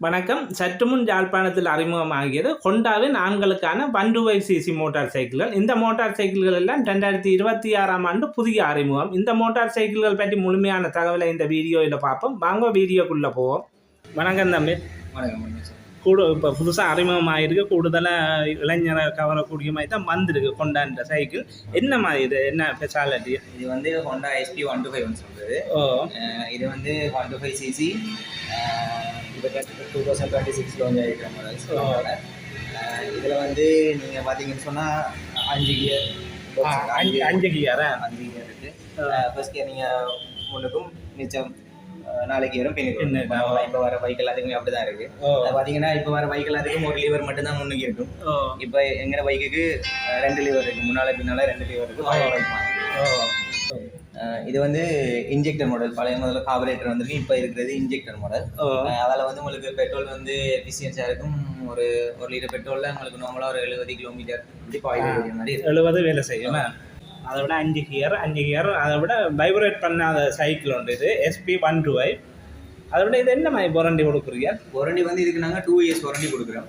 வணக்கம். சற்று முன் யாழ்ப்பாணத்தில் அறிமுகமாகியது ஹொண்டாவின் ஆண்களுக்கான one two five CC motor சைக்கிள்கள். இந்த மோட்டார் சைக்கிள்கள் எல்லாம் ரெண்டாயிரத்தி இருபத்தி ஆறாம் ஆண்டு புதிய அறிமுகம். இந்த மோட்டார் சைக்கிள்கள் பற்றி முழுமையான தகவலை இந்த வீடியோவில் பார்ப்போம். வாங்க வீடியோக்குள்ளே போவோம். வணக்கம் தம்பி. வணக்கம் கூட இப்போ புதுசாக அறிமுகமாகிருக்கு கூடுதலாக இளைஞரை கவரக்கூடிய மாதிரி தான் வந்திருக்கு ஹொண்டான்ற சைக்கிள். என்ன மாதிரி இது? என்ன ஸ்பெஷாலிட்டி இது வந்து Honda SP one two five சொல்கிறது ஓ. இது வந்து one two five CC two thousand twenty six launch ஆகிருக்கிற models இதில் வந்து நீங்கள் பார்த்தீங்கன்னு சொன்னால் அஞ்சு கியர் அஞ்சு அஞ்சு கியாரா அஞ்சு கியர் இருக்குது ஃபர்ஸ்ட் கியர் நீங்கள் முன்னுக்கும் மிச்சம் கியரும் பின்னுக்கும் பின்னுக்கு. இப்போ வர பைக் எல்லாத்துக்குமே அப்படி தான் இருக்குது ஓ பார்த்தீங்கன்னா இப்போ வர பைக் எல்லாத்துக்கும் ஒரு லிவர் மட்டும்தான் முன்னுக்கு இருக்கும். இப்போ எங்கிற பைக்குக்கு ரெண்டு லிவர் இருக்குது முன்னால் பின்னால் ரெண்டு லிவர் இருக்குது இது வந்து இன்ஜெக்டர் மாடல் பழைய முதல்ல கார்பரேட்டர் வந்துருக்கு இப்போ இருக்கிறது இன்ஜெக்டர் மாடல் அதில் வந்து உங்களுக்கு பெட்ரோல் வந்து எஃபிஷியன்ஸாக இருக்கும். ஒரு ஒரு லிட்டர் பெட்ரோலில் உங்களுக்கு நார்மலாக ஒரு எழுபது கிலோமீட்டர் இப்படி மாதிரி எழுபது வேலை செய்யும். அதை விட அஞ்சு கியர் அஞ்சு கியர் அதை விட வைப்ரேட் பண்ணாத சைக்கிள் உண்டு இது. எஸ்பி ஒன் டூ ஐ அதை விட இது என்ன மாதிரி வாரண்டி கொடுக்குறீங்க? வாரண்டி வந்து இதுக்கு நாங்கள் டூ இயர்ஸ் வாரண்டி கொடுக்குறோம்.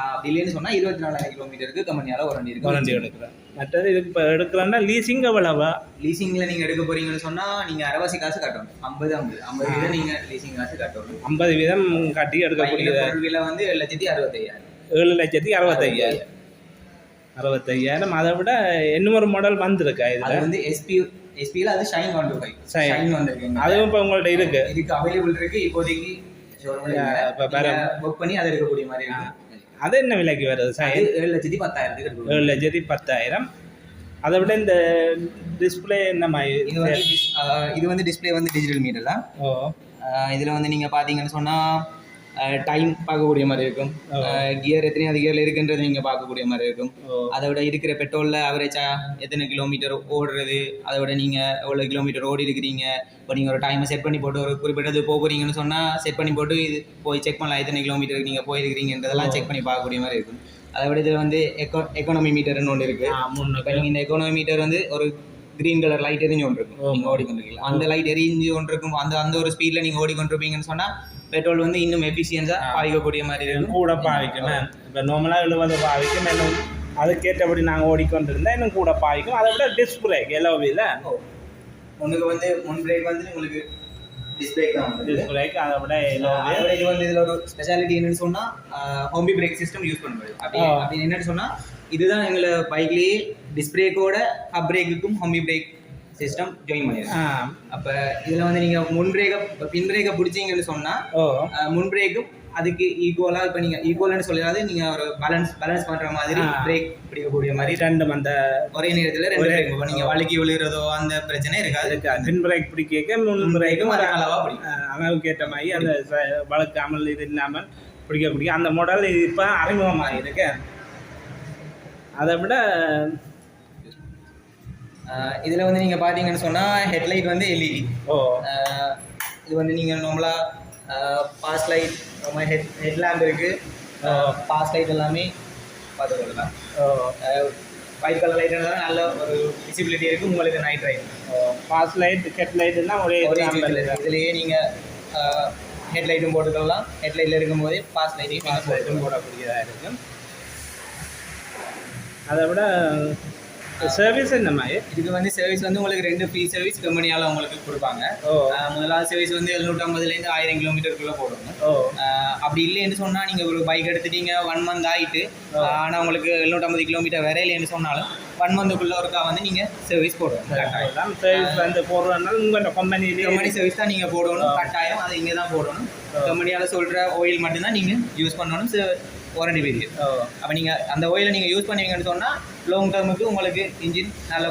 அப்படி இல்லைன்னு சொன்னால் இருபத்தி நாலாயிரம் கிலோமீட்டருக்கு கம்பெனியால் வாரண்டி இருக்கு வாரண்டி எடுக்கிறேன் மற்றது இதுக்கு இப்போ எடுக்கிறோன்னா லீசிங் எவ்வளவா? லீசிங்கில் நீங்கள் எடுக்க போறீங்கன்னு சொன்னால் நீங்கள் அரைவாசி காசு கட்டணும். ஐம்பது ஐம்பது. ஐம்பது வீதம் நீங்கள் லீசிங் காசு கட்டணும். ஐம்பது வீதம் கட்டி எடுக்கக்கூடிய விலை வந்து ஏழு லட்சத்தி அறுபத்தையாயிரம். ஏழு லட்சத்தி அறுபத்தையாயிரம். அறுபத்தையாயிரம். அதை விட இன்னொரு மாடல் வந்திருக்கா இதில்? வந்து எஸ்பி எஸ்பியில் அது Shine one two five. Shine வந்திருக்கு அதுவும் இப்போ உங்கள்ட்ட இருக்கு. இதுக்கு அவைலபிள் இருக்கு. இப்போதைக்கு book பண்ணி அதை எடுக்கக்கூடிய மாதிரி இருக்கு. அது என்ன விலைக்கு வருது சார் ஏழு லட்சத்தி பத்தாயிரத்துக்கு. ஏழு லட்சத்தி பத்தாயிரம். அதை விட இந்த டிஸ்பிளே என்ன மாதிரி இது வந்து இது வந்து டிஸ்ப்ளே வந்து டிஜிட்டல் மீட்டர் தான். இதுல வந்து நீங்க பாத்தீங்கன்னு சொன்னா டைம் பார்க்கக்கூடிய மாதிரி இருக்கும். கியர் எத்தனையாவது கியர்ல இருக்குன்றது நீங்க பார்க்கக்கூடிய மாதிரி இருக்கும். அதை விட இருக்கிற பெட்ரோல்ல அவரேஜா எத்தனை கிலோமீட்டர் ஓடுறது அதை விட நீங்க எவ்வளவு கிலோமீட்டர் ஓடி இருக்கிறீங்க இப்போ நீங்க ஒரு டைமை செட் பண்ணி போட்டு ஒரு குறிப்பிட்டது போக போறீங்கன்னு சொன்னா செட் பண்ணி போட்டு இது போய் செக் பண்ணலாம். எத்தனை கிலோமீட்டருக்கு நீங்க போயிருக்கிறீங்கன்றதெல்லாம் செக் பண்ணி பார்க்கக்கூடிய மாதிரி இருக்கும். அதை விட இதுல வந்து எக்கோ எக்கானமி மீட்டர்னு ஒன்று இருக்கு. ஆ முன்னுக்கு இப்போ நீங்கள் இந்த எக்கானமி மீட்டர் வந்து ஒரு கிரீன் கலர் லைட் எரிஞ்சு கொண்டு இருக்கும் நீங்கள் ஓடிக்கொண்டிருக்கீங்க. அந்த லைட் எரிஞ்சு கொண்டு இருக்கும் அந்த அந்த ஒரு ஸ்பீடில் நீங்கள் ஓடிக்கொண்டிருப்பீங்கன்னு சொன்னால் பெட்ரோல் வந்து இன்னும் எஃபிஷியன்ஸாக பாய்க்கக்கூடிய மாதிரி இருக்கும். கூட பாவிக்கும் இப்போ நார்மலாக எழுபது பாவிக்கும் இன்னும் அதுக்கேற்றபடி நாங்கள் ஓடிக்கொண்டிருந்தா இன்னும் கூட பாவிக்கும் அதை விட டிஸ்பிளே எலோவியில் உங்களுக்கு வந்து முன் பிரேக் வந்து உங்களுக்கு அதை விட இது வந்து இதில் ஒரு ஸ்பெஷாலிட்டி என்னன்னு சொன்னால் ஹோம்பி பிரேக் சிஸ்டம் யூஸ் பண்ணுறது அப்படி ஆ. அப்படின்னு என்னன்னு சொன்னால் இதுதான் எங்களை பைக்லேயே டிஸ்பிளேக்கோட ஹப் பிரேக்குக்கும் ஹோம்பி பிரேக் சிஸ்டம் ஜாயின் பண்ணிடுறோம் ஆ. அப்போ இதில் வந்து நீங்கள் முன் பிரேக்கை பின் பிரேக்கை பிடிச்சிங்கன்னு சொன்னால் முன் பிரேக்கும் அதுக்கு ஈக்குவலாக இப்போ நீங்கள் ஈக்குவல்னு சொல்லாது நீங்கள் ஒரு பேலன்ஸ் பேலன்ஸ் பண்ணுற மாதிரி. பிரேக் பிடிக்கக்கூடிய மாதிரி ரெண்டும் அந்த ஒரே நேரத்தில் ரெண்டு பிரேக் இப்போ நீங்கள் வழுக்கி விழுகிறதோ அந்த பிரச்சனை இருக்காது. அதுக்கு பின் பிரேக் பிடிக்க முன் பிரேக்கும் அது அளவா பிடிக்கும். அளவுக்கு ஏற்ற மாதிரி அந்த வழுக்காமல் இது இல்லாமல் பிடிக்கக்கூடிய அந்த மாடல் இப்போ அறிமுகமாக இருக்கு அதை விட இதில் வந்து நீங்கள் பார்த்தீங்கன்னு சொன்னால் ஹெட்லைட் வந்து எல்இடி ஓ. இது வந்து நீங்கள் நார்மலாக pass light head head lamp இருக்குது பாஸ் லைட் எல்லாமே பார்த்துக்கொள்ளலாம் ஓ. ஒயிட் கலர் லைட் நல்ல ஒரு விசிபிலிட்டி இருக்குது உங்களுக்கு night right pass light head லைட்னா ஒரே இதுலயே நீங்க ஹெட் லைட்டும் போட்டுக்கலாம். ஹெட் லைட்ல இருக்கும்போதே பாஸ் லைட்டையும் பாஸ் லைட்டும் போடக்கூடியதாக இருக்கும். அதை விட சர்வீஸ் மாதிரி இதுக்கு வந்து சர்வீஸ் வந்து உங்களுக்கு ரெண்டு ஃப்ரீ சர்வீஸ் கம்பெனியால உங்களுக்கு கொடுப்பாங்க. முதலாவது சர்வீஸ் வந்து எழுநூற்றம்பதுலேருந்து ஆயிரம் கிலோமீட்டருக்குள்ள அஹ் அப்படி இல்லைன்னு சொன்னா நீங்க ஒரு பைக் எடுத்துட்டீங்க ஒன் மந்த் ஆயிட்டு ஆனா உங்களுக்கு எழுநூற்றம்பது கிலோமீட்டர் வரையிலேன்னு சொன்னாலும் ஒன் மந்த்துக்குள்ள ஒருக்கா வந்து நீங்க சர்வீஸ் போடணும் சர்வீஸ் வந்து போடுறதுனால உங்கள் கம்பெனிலேயே கம்பெனி சர்வீஸ் தான் நீங்க போடணும் கட்டாயம். அதை இங்கே தான் போடணும் கம்பெனியால சொல்ற ஆயில் மட்டும்தான் நீங்க யூஸ் பண்ணணும். வாரண்டி பீரியட் அப்போ நீங்கள் அந்த ஓயிலை நீங்கள் யூஸ் பண்ணுவீங்கன்னு சொன்னால் லாங் டேர்முக்கு உங்களுக்கு இன்ஜின் நல்ல.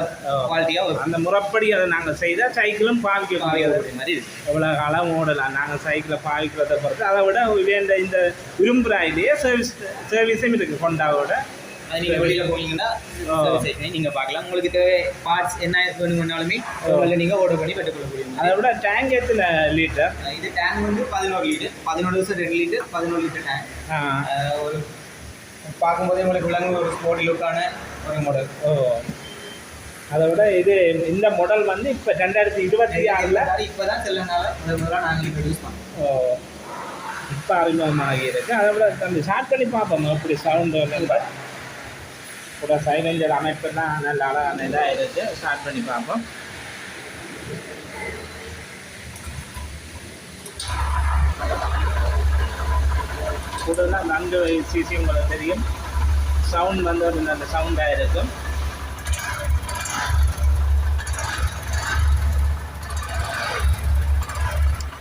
குவாலிட்டியாக வரும். அந்த முறைப்படி அதை நாங்கள் செய்தால் சைக்கிளும் பாவிக்க முடியாது மாதிரி எவ்வளோ காலம் ஓடலாம் நாங்கள் சைக்கிளை பாவிக்கிறத பொறுத்து. அதை விட வேண்ட இந்த விரும்புகிறாயிலேயே சர்வீஸ் சர்வீஸும் இருக்குது ஹொண்டாவோட அது நீங்கள் வெளியில் போனீங்கன்னா. நீங்கள் பார்க்கலாம். உங்களுக்கு தேவை பார்ட்ஸ் என்ன வேணும்னாலுமே உங்களை நீங்கள் ஆர்டர் பண்ணி பெற்றுக்கொள்ளக்கூடிய மாதிரி. அதை விட டேங்க் எத்தனை லிட்டர் இது டேங்க் வந்து பதினோரு லிட்டர் பதினோரு வருஷம் ரெண்டு லிட்டர் பதினோரு லிட்டர் டேங்க் ஒரு பார்க்கும்போதே உங்களுக்கு விளங்கு ஒரு ஸ்போர்ட் லுக்கான ஒரு மாடல் ஓ. அதை விட இது இந்த மாடல் வந்து இப்போ ரெண்டாயிரத்தி இருபத்தி ஆறில்? இப்போ தான் செல்லனால முதல் முதலாக நாங்கள் இப்போ யூஸ் பண்ணுறோம் ஓ. இப்போ அறிமுகமாகி இருக்கு. அதை விட அந்த ஸ்டார்ட் பண்ணி பார்ப்போம். எப்படி சவுண்டு கூட சைலஞ்சர் அமைப்புலாம் நல்ல அழகான இதாக இருக்குது ஸ்டார்ட் பண்ணி பார்ப்போம். கூடலாம் நன்கு சிசி உங்களுக்கு தெரியும். சவுண்ட் வந்து ஒரு நல்ல சவுண்டாக இருக்கும்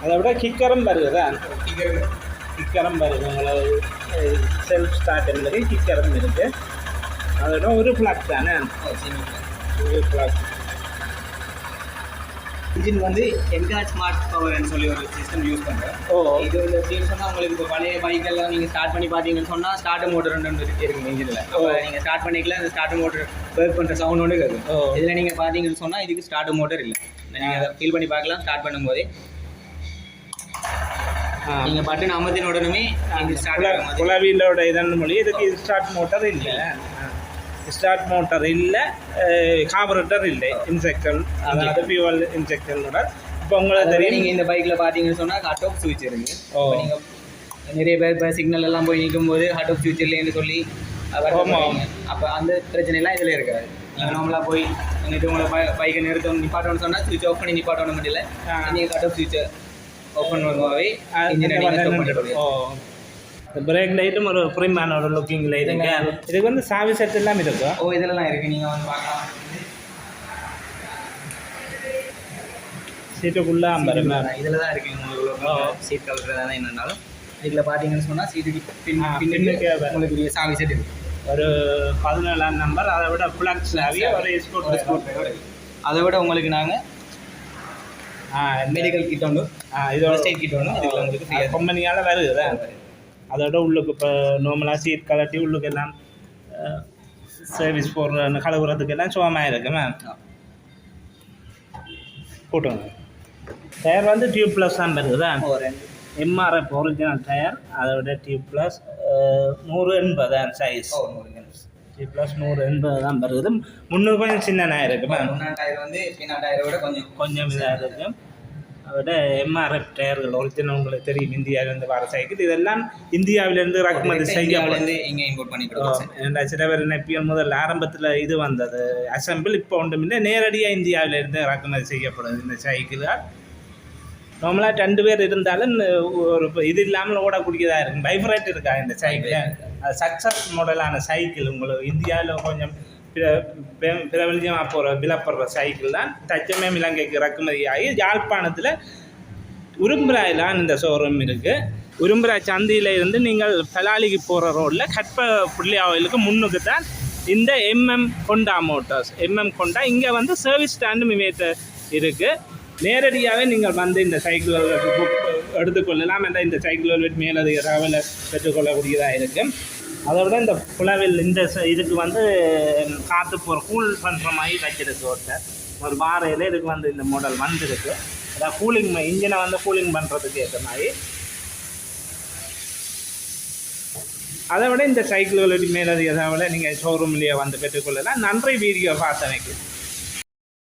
அதை விட கிக்கரும் வருகுதா கிக்கரம் வருது. உங்களுக்கு செல்ஃப் ஸ்டார்ட் என்பது கிக்கரம் இருக்குது அதோட ஒரு ஃப்ளாக் தானே ஒரு ஃப்ளாக் இன்ஜின் வந்து என்கார் ஸ்மார்ட் பவர்னு சொல்லி ஒரு சிஸ்டம் யூஸ் பண்ணுறேன் ஓ. இது வந்து எப்படின்னு சொன்னால் உங்களுக்கு இப்போ பழைய பைக்கெல்லாம் நீங்கள் ஸ்டார்ட் பண்ணி பார்த்தீங்கன்னு சொன்னால் ஸ்டார்ட் மோட்டர் ரெண்டு இருக்குங்க இன்ஜினில் நீங்கள் ஸ்டார்ட் பண்ணிக்கல அந்த ஸ்டார்ட் மோட்டர் ஒர்க் பண்ணுற சவுண்ட் ஒன்று ஓ. இதில் நீங்கள் பார்த்தீங்கன்னு சொன்னால் இதுக்கு ஸ்டார்ட் மோட்டர் இல்லை. நீங்கள் அதை ஃபீல் பண்ணி பார்க்கலாம் ஸ்டார்ட் பண்ணும்போதே. நீங்கள் பட்டன் அமர்த்தின உடனே ஸ்டார்ட் குளவிலோட இதன் மொழி இதுக்கு ஸ்டார்ட் மோட்டர் இல்லை. ஸ்டார்ட் மோட்டர் இல்லை கார்பரேட்டர் இல்லை இன்ஜெக்ஷன் அதாவது ஃபியூவல் இன்ஜெக்ஷனோட இப்போ உங்களுக்கு தெரியும் நீங்கள் இந்த பைக்கில் பார்த்தீங்கன்னு சொன்னால் கட் ஆஃப் சுவிட்ச் இருக்கு ஓ. நீங்கள் நிறைய பேர் இப்போ சிக்னல் எல்லாம் போய் நிற்கும் போது ஹட் ஆஃப் சுவிட்ச் இல்லைன்னு சொல்லி. அப்போ அந்த பிரச்சனை எல்லாம் இதில் இருக்காது நார்மலாக போய் நின்று உங்களை பை பைக்கை நிறுத்தணும் நிப்பாட்டணும்னு சொன்னால் சுவிட்ச் ஆஃப் பண்ணி நிப்பாட்டணும் ஆ. நீங்கள் கட் ஆஃப் சுவிட்சை ஓப்பன் பண்ணுவாவே இன்ஜினை நீங்கள் ஓ பிரேக் லைட்டும் ஒரு புரிமான ஒரு லுக்கிங் லைட்டுங்க இதுக்கு வந்து சாவி செட் எல்லாம் இருக்கும் ஓ இதெல்லாம் இருக்குது நீங்கள் வந்து பார்க்கலாம். சீட்டுக்குள்ளே ஐம்பது இதில் தான் இருக்குது உங்களுக்கு. சீட் கலர் தான் என்னன்னாலும். இதில் பார்த்தீங்கன்னு சொன்னால் சீட்டுக்கு பின் ஆ, பின்னுக்கு. உங்களுக்கு சாவி செட் இருக்குது ஒரு பதினேழாம் நம்பர் அதை விட ஃப்ளக் சாவி ஒரு ஒரு ஸ்கூட் அதை விட உங்களுக்கு நாங்கள் மெடிக்கல் கிட் ஒன்று இதோட எய்ட் கிட் ஒன்று உங்களுக்கு கம்பெனியால் வருது அதோட உள்ளுக்கு இப்போ நார்மலாக சீட் கலட்டி உள்ளுக்கு எல்லாம் சர்வீஸ் போடுற கழுவுறதுக்கு எல்லாம் சுகமாக இருக்கு மேம் கூட்டுங்க டயர் வந்து டியூப் ப்ளஸ் தான் வருதுதா ஒரு எம்ஆர்எஃப் ஒரிஜினல் டயர் அதை விட டியூப் ப்ளஸ் நூறு எண்பது சைஸ் ஓ நூறுங்க டியூப் ப்ளஸ் நூறு எண்பது தான் வருது. முந்நூறு கொஞ்சம் சின்ன இருக்கு மேம் முன்னாடி டயர் வந்து டயரை விட கொஞ்சம் கொஞ்சம் இதாக இருக்கு. அதை விட எம்ஆர்எஃப் டயர்கள் ஒரிஜினல் உங்களுக்கு தெரியும் இந்தியாவிலேருந்து வர சைக்கிள். இதெல்லாம் இந்தியாவிலேருந்து இறக்குமதி இந்தியாவிலேருந்து இங்கே இம்போர்ட் பண்ணி சில பேர் நினைப்பியல் முதல்ல ஆரம்பத்தில் இது வந்தது. அசம்பிள் இப்போ ஒன்றும் இல்லை நேரடியாக இந்தியாவிலேருந்து இறக்குமதி செய்யப்படுது இந்த சைக்கிள்கள். நார்மலாக ரெண்டு பேர் இருந்தாலும் ஒரு இது இல்லாமல் ஓடக்கூடியதாக இருக்கும். பைப்ரேட் இருக்கா இந்த சைக்கிள்? சக்ஸஸ் மாடலான சைக்கிள் உங்களுக்கு இந்தியாவில் கொஞ்சம் பிர பெ- போகிற விலப்படுற சைக்கிள் தான் தச்சமயம் இலங்கைக்கு இறக்குமதி ஆகி யாழ்ப்பாணத்தில் உரும்புராயிலான் இந்த ஷோரூம் இருக்குது உரும்புரா சந்தியில் இருந்து நீங்கள் பலாலிக்கு போகிற ரோட்டில் கற்ப புள்ளியாவிலுக்கு முன்னுக்கு தான் இந்த எம்எம் கொண்டா மோட்டார்ஸ் எம்எம் கொண்டா இங்கே வந்து சர்வீஸ் ஸ்டாண்டும் இவைத்த இருக்குது நேரடியாகவே நீங்கள் வந்து இந்த சைக்கிள் புக் எடுத்துக்கொள்ளலாம் என்ற இந்த சைக்கிள்கள் மேலதிக தகவலை பெற்றுக்கொள்ளக்கூடியதாக இருக்குது அதை விட இந்த புலவில் இந்த இதுக்கு வந்து காற்று போகிற கூல் பண்ணுற மாதிரி தைச்சிருக்கு ஒருத்தர் ஒரு பாறையில் இதுக்கு வந்து இந்த மாடல் வந்துருக்கு. அதாவது கூலிங் இன்ஜினை வந்து கூலிங் பண்ணுறதுக்கு ஏற்ற மாதிரி. அதை விட இந்த சைக்கிள்களுக்கு மேலதிக விட நீங்கள் ஷோரூம்லேயே வந்து பெற்றுக்கொள்ளலாம். நன்றி வீடியோ பார்த்தனைக்கு